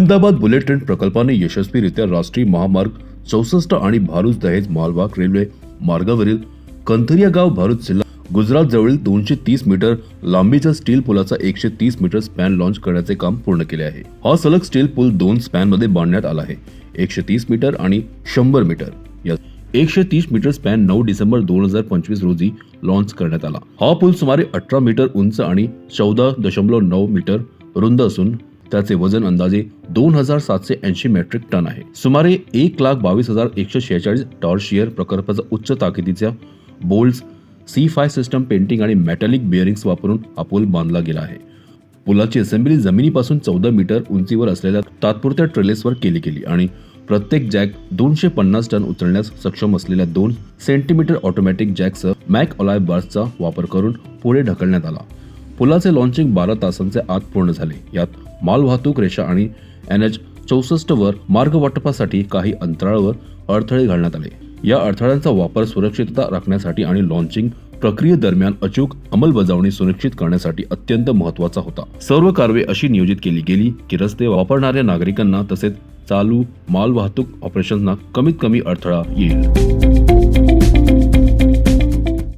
Ahmedabad bullet train प्रकल्पाने यशस्वीरित्या राष्ट्रीय महामार्ग चौसष्ट आणि भारूच दहेज मालवाहक रेल्वे मार्गावरील कंथरिया गाव भारूच जिल्हा गुजरात जवळील दोनशे तीस मीटर लांबीच्या स्टील पुलाचा एकशे तीस मीटर स्पॅन लॉन्च करण्याचे काम पूर्ण केले आहे. हा सलग स्टील पूल दोन स्पॅनमध्ये बांधण्यात आला आहे. एकशे तीस मीटर आणि शंभर मीटर. या एकशे तीस मीटर स्पॅन नऊ डिसेंबर दोन हजार पंचवीस रोजी लॉन्च करण्यात आला. हा पूल सुमारे अठरा मीटर उंच आणि चौदा दशमलव नऊ मीटर रुंद असून त्याचे वजन अंदाजे दोन हजार सातशे ऐंशी मेट्रिक टन आहे. सुमारे एक लाख बावीस हजार एकशे शेहेचाळीस टॉर्शियर प्रकल्पाचा उच्च ताकदीच्या bolts C five system painting आणि मेटॅलिक बिअरिंग्स वापरून हा पूल बांधला गेला आहे. पुलाची असेंब्ली जमिनीपासून चौदा मीटर उंचीवर असलेल्या तात्पुरत्या ट्रेलेसवर केली गेली आणि प्रत्येक जॅक दोनशे पन्नास टन उचलण्यास सक्षम असलेल्या दोन सेंटीमीटर ऑटोमॅटिक जॅकसह मॅक ऑलाय बार्सचा वापर करून पुढे ढकलण्यात आला. पुलाचे लॉन्चिंग बारा तासांचे आत पूर्ण झाले. यात मालवाहतूक रेषा आणि एन एच चौसष्ट वर मार्ग वाटपासाठी काही अंतराळावर अडथळे घालण्यात आले. या अडथळ्यांचा वापर सुरक्षितता राखण्यासाठी आणि लॉन्चिंग प्रक्रियेदरम्यान अचूक अंमलबजावणी सुनिश्चित करण्यासाठी अत्यंत महत्त्वाचा होता. सर्व कारवे अशी नियोजित केली गेली की रस्ते वापरणाऱ्या नागरिकांना तसेच चालू मालवाहतूक ऑपरेशन्सना कमीत कमी अडथळा येईल.